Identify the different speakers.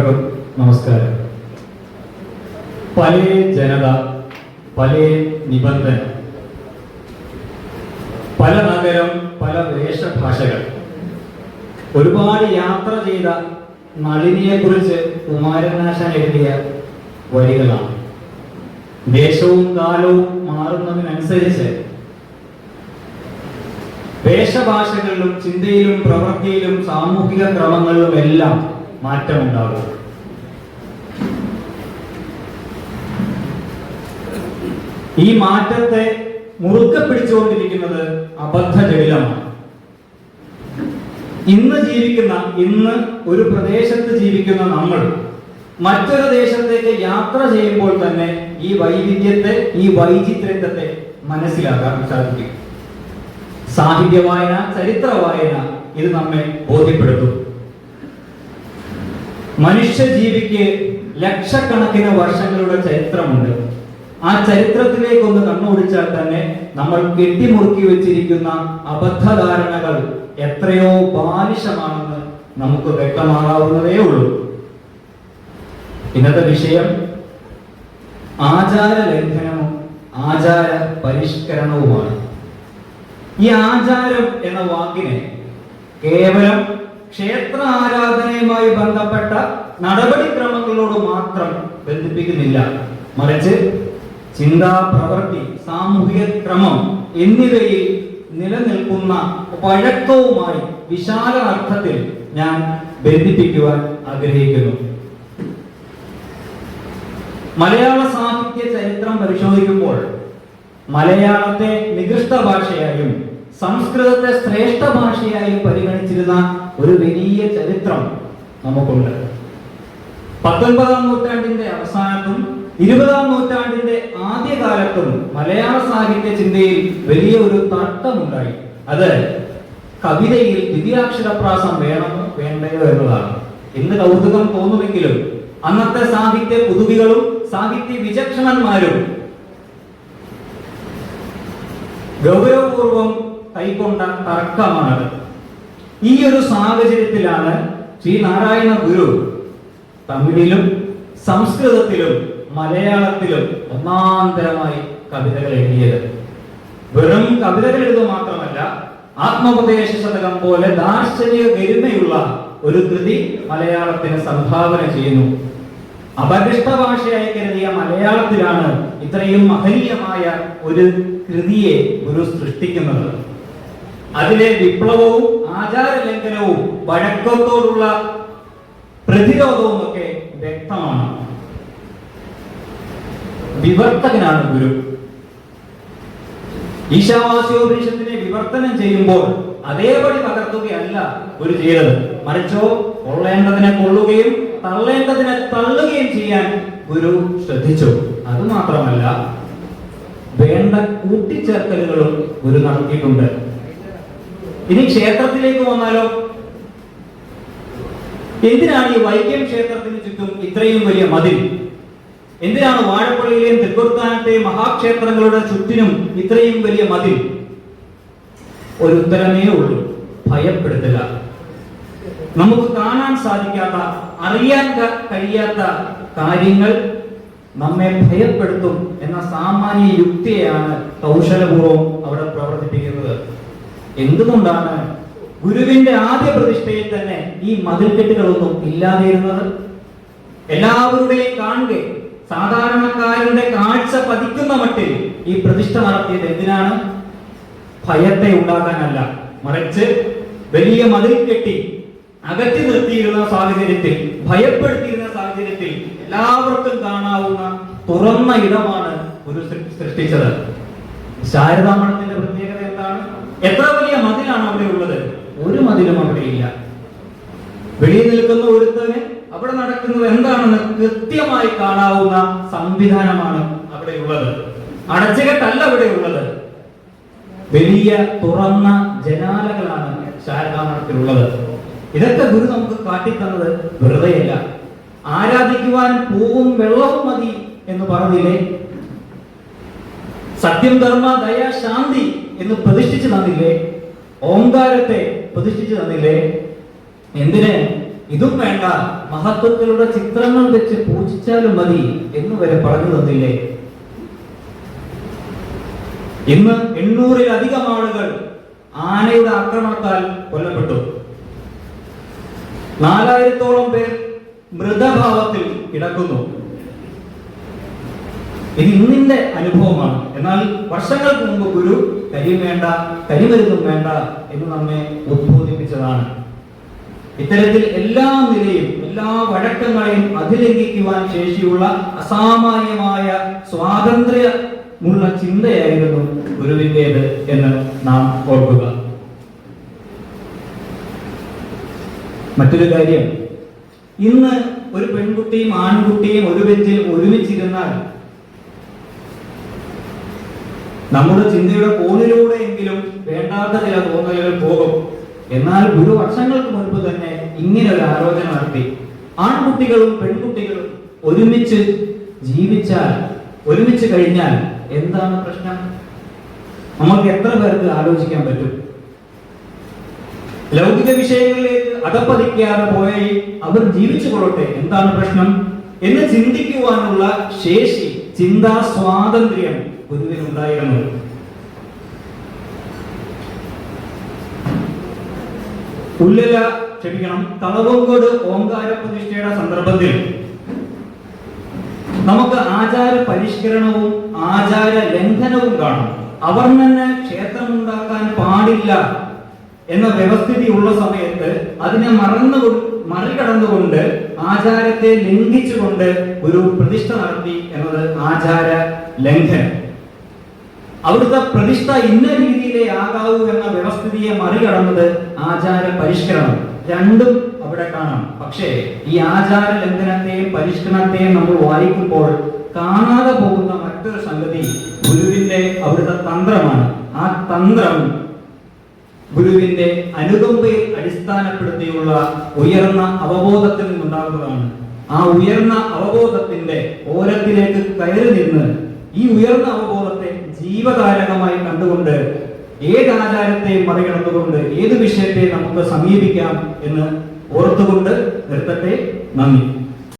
Speaker 1: നമസ്കാരം. പല ജനത പല നിബന്ധന പല നഗരം പല വേഷഭാഷകൾ. ഒരുപാട് യാത്ര ചെയ്ത നളിനിയെ കുറിച്ച് കുമാരനാശാൻ എഴുതിയ വരികളാണ്. ദേശവും കാലവും മാറുന്നതിനനുസരിച്ച് വേഷഭാഷകളിലും ചിന്തയിലും പ്രവൃത്തിയിലും സാമൂഹിക ക്രമങ്ങളിലും എല്ലാം മാറ്റമുണ്ടാകും. ഈ മാറ്റത്തെ മുറുക്കെ പിടിച്ചുകൊണ്ടിരിക്കുന്നത് അബദ്ധജടിലമാണ്. ഇന്ന് ജീവിക്കുന്ന ഇന്ന് ഒരു പ്രദേശത്ത് ജീവിക്കുന്ന നമ്മൾ മറ്റൊരു ദേശത്തേക്ക് യാത്ര ചെയ്യുമ്പോൾ തന്നെ ഈ വൈവിധ്യത്തെ ഈ വൈചിത്രത്തെ മനസ്സിലാക്കാൻ സാധിക്കും. സാഹിത്യ വായന ചരിത്ര വായന ഇത് നമ്മെ ബോധ്യപ്പെടുത്തും. മനുഷ്യ ജീവിക്ക് ലക്ഷക്കണക്കിന് വർഷങ്ങളുടെ ചരിത്രമുണ്ട്. ആ ചരിത്രത്തിലേക്ക് ഒന്ന് കണ്ണോടിച്ചാൽ തന്നെ നമ്മൾ കെട്ടിമുറുക്കി വെച്ചിരിക്കുന്ന അബദ്ധധാരണകൾ എത്രയോ ബാലിശമാണെന്ന് നമുക്ക് വ്യക്തമാകാവുന്നതേ ഉള്ളൂ. ഇന്നത്തെ വിഷയം ആചാര ലംഘനവും ആചാര പരിഷ്കരണവുമാണ്. ഈ ആചാരം എന്ന വാക്കിനെ കേവലം ക്ഷേത്ര ആരാധനയുമായി ബന്ധപ്പെട്ട നടപടിക്രമങ്ങളോട് മാത്രം ബന്ധിപ്പിക്കുന്നില്ല. മറിച്ച് ചിന്താ പ്രവൃത്തി സാമൂഹിക ക്രമം എന്നിവയിൽ നിലനിൽക്കുന്ന പഴക്കവുമായി വിശാല അർത്ഥത്തിൽ ഞാൻ ബന്ധിപ്പിക്കുവാൻ ആഗ്രഹിക്കുന്നു. മലയാള സാഹിത്യ ചരിത്രം പരിശോധിക്കുമ്പോൾ മലയാളത്തെ നികൃഷ്ട ഭാഷയായും സംസ്കൃതത്തെ ശ്രേഷ്ഠ ഭാഷയായും പരിഗണിച്ചിരുന്ന ഒരു വലിയ ചരിത്രം നമുക്കുണ്ട്. പത്തൊൻപതാം നൂറ്റാണ്ടിന്റെ അവസാനത്തും ഇരുപതാം നൂറ്റാണ്ടിന്റെ ആദ്യകാലത്തും മലയാള സാഹിത്യ ചിന്തയിൽ വലിയ ഒരു തർക്കമുണ്ടായി. അത് കവിതയിൽ ദിവ്യാക്ഷരപ്രാസം വേണമോ വേണ്ടയോ എന്നതാണ്. ഇന്ന് കൗതുകം തോന്നുമെങ്കിലും അന്നത്തെ സാഹിത്യ പുതുവികളും സാഹിത്യ വിചക്ഷണന്മാരും ഗൗരവപൂർവം കൈക്കൊണ്ട തർക്കമാണത്. ഈ ഒരു സാഹചര്യത്തിലാണ് ശ്രീ നാരായണ ഗുരു തമിഴിലും സംസ്കൃതത്തിലും മലയാളത്തിലും ഒന്നാന്തരമായി കവിതകൾ എഴുതിയത്. വെറും കവിതകൾ എഴുതുക മാത്രമല്ല ആത്മോപദേശ ശതകം പോലെ ദാർശനിക ഗരിമയുള്ള ഒരു കൃതി മലയാളത്തിന് സംഭാവന ചെയ്യുന്നു. അപകൃഷ്ട ഭാഷയായി കരുതിയ മലയാളത്തിലാണ് ഇത്രയും മഹനീയമായ ഒരു കൃതിയെ ഗുരു സൃഷ്ടിക്കുന്നത്. അതിലെ വിപ്ലവവും ആചാര ലംഘനവും വഴക്കത്തോടുള്ള പ്രതിരോധവും ഒക്കെ വ്യക്തമാണ്. വിവർത്തകനാണ് ഗുരു. ഈശാവാസ്യോപനിഷത്തിനെ വിവർത്തനം ചെയ്യുമ്പോൾ അതേപടി പകർത്തുകയല്ല ഒരു ചെയ്തത്. മറിച്ചോ കൊള്ളേണ്ടതിനെ കൊള്ളുകയും തള്ളേണ്ടതിനെ തള്ളുകയും ചെയ്യാൻ ഗുരു ശ്രദ്ധിച്ചു. അത് മാത്രമല്ല വേണ്ട കൂട്ടിച്ചേർക്കലുകളും ഗുരു നടത്തിയിട്ടുണ്ട്. ഇനി ക്ഷേത്രത്തിലേക്ക് വന്നാലോ? എന്തിനാണ് ഈ വൈക്കം ക്ഷേത്രത്തിന് ചുറ്റും ഇത്രയും വലിയ മതിൽ? എന്തിനാണ് വാഴപ്പള്ളിയിലെയും തൃക്കൊടുത്താനത്തെയും മഹാക്ഷേത്രങ്ങളുടെ ചുറ്റിനും ഇത്രയും വലിയ മതിൽ? ഒരു ഉത്തരമേ ഉള്ളൂ. ഭയപ്പെടുത്തുക. നമുക്ക് കാണാൻ സാധിക്കാത്ത അറിയാൻ കഴിയാത്ത കാര്യങ്ങൾ നമ്മെ ഭയപ്പെടുത്തും എന്ന സാമാന്യ യുക്തിയാണ് കൗശലപൂർവം അവിടെ എന്തുകൊണ്ടാണ് ഗുരുവിന്റെ ആദ്യ പ്രതിഷ്ഠയിൽ തന്നെ ഈ മതിൽക്കെട്ടുകളൊന്നും ഇല്ലാതിരുന്നത്? എല്ലാവരുടെയും കാണുക സാധാരണക്കാരന്റെ കാഴ്ച പതിക്കുന്ന മട്ടിൽ ഈ പ്രതിഷ്ഠ നടത്തിയത് എന്തിനാണ്? ഭയത്തെ ഉണ്ടാക്കാനല്ല മറിച്ച് വലിയ മതിൽ കെട്ടി അകറ്റി നിർത്തിയിരുന്ന സാഹചര്യത്തിൽ ഭയപ്പെടുത്തിയിരുന്ന സാഹചര്യത്തിൽ എല്ലാവർക്കും കാണാവുന്ന തുറന്ന ഇടമാണ് ഗുരു സൃഷ്ടിച്ചത്. ശാരദാമണത്തിന്റെ പ്രത്യേകത എന്താണ്? എത്ര വലിയ മതിലാണ് അവിടെ ഉള്ളത്? ഒരു മതിലും അവിടെ ഇല്ല. വെളിയിൽ നിൽക്കുന്ന ഒരുത്തന് അവിടെ നടക്കുന്നത് എന്താണെന്ന് കൃത്യമായി കാണാവുന്ന സംവിധാനമാണ് അവിടെ ഉള്ളത്. അടച്ചുകെട്ടല്ല അവിടെ ഉള്ളത്. വലിയ തുറന്ന ജനാലകളാണ് ശാരദാമഠത്തിലുള്ളത് ഇതൊക്കെ ഗുരു നമുക്ക് കാട്ടിത്തന്നത് വെറുതെയല്ല. ആരാധിക്കുവാൻ പൂവും വെള്ളവും മതി എന്ന് പറഞ്ഞില്ലേ? സത്യം ധർമ്മ ദയ ശാന്തി എന്ന് പ്രതിഷ്ഠിച്ചു തന്നില്ലേ? ഓങ്കാരത്തെ പ്രതിഷ്ഠിച്ചു തന്നില്ലേ? എന്തിന്? ഇതും വേണ്ട. മഹത്വത്തിലുള്ള ചിത്രങ്ങൾ വെച്ച് പൂജിച്ചാലും മതി എന്ന് വരെ പറഞ്ഞു തന്നില്ലേ? ഇന്ന് എണ്ണൂറിലധികം ആളുകൾ ആനയുടെ ആക്രമണത്താൽ കൊല്ലപ്പെട്ടു. നാലായിരത്തോളം പേർ മൃതഭാവത്തിൽ കിടക്കുന്നു. ഇത് ഇന്നിന്റെ അനുഭവമാണ്. എന്നാൽ വർഷങ്ങൾക്ക് മുമ്പ് ഗുരു കരിയും വേണ്ട തരിമരുന്നും വേണ്ട എന്ന് നമ്മെ ഉദ്ബോധിപ്പിച്ചതാണ്. ഇത്തരത്തിൽ എല്ലാ നിലയും എല്ലാ വഴക്കങ്ങളെയും അതിലംഘിക്കുവാൻ ശേഷിയുള്ള അസാമാന്യമായ സ്വാതന്ത്ര്യമുള്ള ചിന്തയായിരുന്നു ഗുരുവിന്റേത് എന്ന് നാം ഓർക്കുക. മറ്റൊരു കാര്യം ഇന്ന് ഒരു പെൺകുട്ടിയും ആൺകുട്ടിയും ഒരു ബെഞ്ചിൽ ഒരുമിച്ചിരുന്നാൽ നമ്മുടെ ചിന്തയുടെ എന്നാൽ ഒരു വർഷങ്ങൾക്ക് മുൻപ് തന്നെ ഇങ്ങനെ ഒരു ആലോചന നടത്തി. ആൺകുട്ടികളും പെൺകുട്ടികളും ഒരുമിച്ച് ജീവിച്ചാൽ ഒരുമിച്ച് കഴിഞ്ഞാൽ എന്താണ് പ്രശ്നം? നമുക്ക് എത്ര പേർക്ക് ആലോചിക്കാൻ പറ്റും? ലൗകിക വിഷയങ്ങളിലേക്ക് അടപ്പതിക്കാതെ പോയി അവർ ജീവിച്ചു കൊള്ളട്ടെ എന്താണ് പ്രശ്നം? എന്ന് ചിന്തിക്കുവാനുള്ള ശേഷി ചിന്താ സ്വാതന്ത്ര്യം ഗുരുവിനുണ്ടായിരുന്നു. ഉല്ലല ക്ഷമിക്കണം. തളവങ്കോട് ഓങ്കാര പ്രതിഷ്ഠയുടെ സന്ദർഭത്തിൽ നമുക്ക് ആചാര പരിഷ്കരണവും ആചാര ലംഘനവും കാണും. ക്ഷേത്രം ഉണ്ടാക്കാൻ പാടില്ല എന്ന വ്യവസ്ഥിതി ഉള്ള സമയത്ത് അതിനെ മറന്നു മറികടന്നുകൊണ്ട് ആചാരത്തെ ലംഘിച്ചുകൊണ്ട് ഒരു പ്രതിഷ്ഠ നടത്തി എന്നത് ആചാര ലംഘനം. അവിടുത്തെ പ്രതിഷ്ഠ ഇന്ന രീതിയിലേ ആകാവൂ എന്ന വ്യവസ്ഥിതിയെ മറികടന്നത് ആചാര പരിഷ്കരണം രണ്ടും അവിടെ കാണാം. പക്ഷേ ഈ ആചാര ലംഘനത്തെയും പരിഷ്കരണത്തെയും നമ്മൾ വായിക്കുമ്പോൾ കാണാതെ പോകുന്ന മറ്റൊരു സംഗതി ഗുരുവിന്റെ അവിടുത്തെ തന്ത്രമാണ്. ആ തന്ത്രം ഗുരുവിന്റെ അനുകമ്പയിൽ അടിസ്ഥാനപ്പെടുത്തിയുള്ള ഉയർന്ന അവബോധത്തിൽ നിന്നുണ്ടാകുന്നതാണ്. ആ ഉയർന്ന അവബോധത്തിന്റെ ഓരത്തിലേക്ക് കയറി നിന്ന് ഈ ഉയർന്ന അവബോധത്തെ ജീവകാരകമായി കണ്ടുകൊണ്ട് ഏത് ആചാരത്തെയും മറികടന്നുകൊണ്ട് ഏത് വിഷയത്തെ നമുക്ക് സമീപിക്കാം എന്ന് ഓർത്തുകൊണ്ട് നിർത്തട്ടെ. നന്ദി.